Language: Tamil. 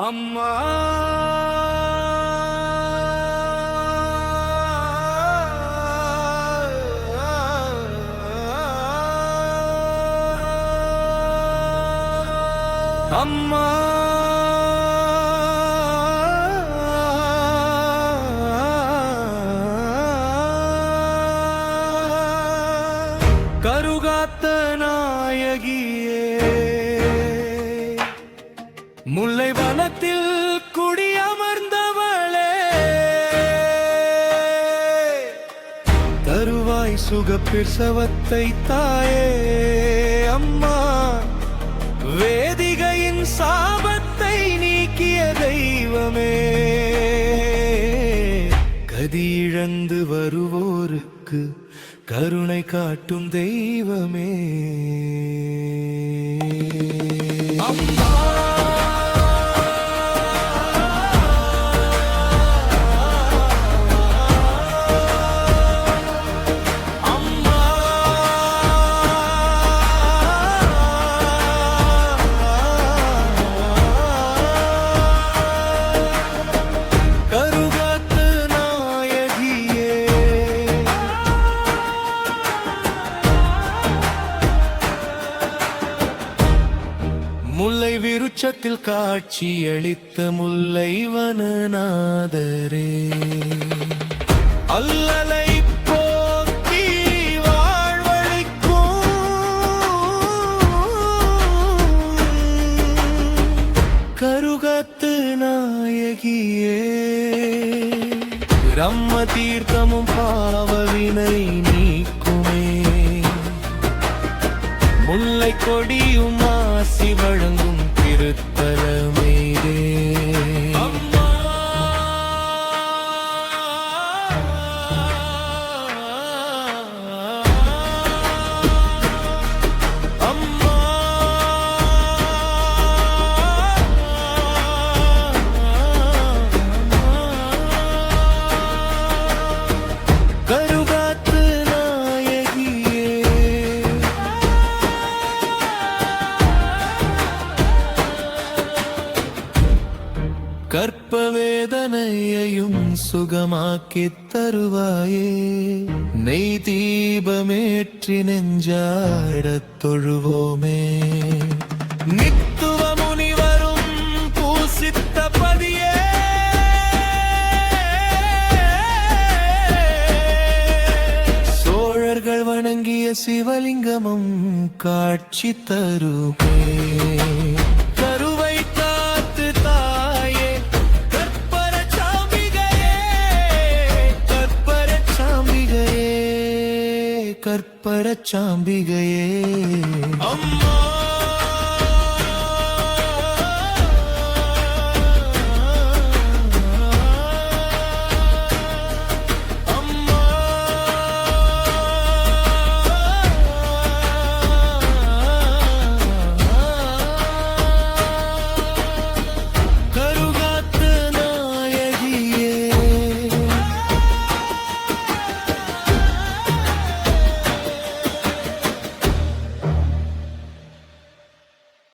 அம்மா. அம்மா. கருகாத்த நாயகியே. தருவாய் சுகப்பிரசவத்தை தாயே அம்மா. வேதிகையின் சாபத்தை நீக்கிய தெய்வமே. கதியிழந்து வருவோருக்கு கருணை காட்டும் தெய்வமே. அம்மா. முல்லை விருட்சத்தில் காட்சியளித்த முல்லை வனநாதரே. அல்லலை போக்கி வாழ்வழிக்கும். கருகத்து நாயகியே. ரம்ம தீர்த்தமும் பாவவினை நீக்குமே. முல்லை கொடியும் கருகாத்து நாயகியே கற்ப வேதனையையும் தருவாயே. நெய் தீபமேற்றி நெஞ்சாடத் தொழுவோமே. நித்து சிவலிங்கமும் காட்சி தருமே. கருவை காத்து தாயே கற்பர சாம்பிகையே கற்பர சாம்பிகையே கற்பர சாம்பிகையே. அம்மா!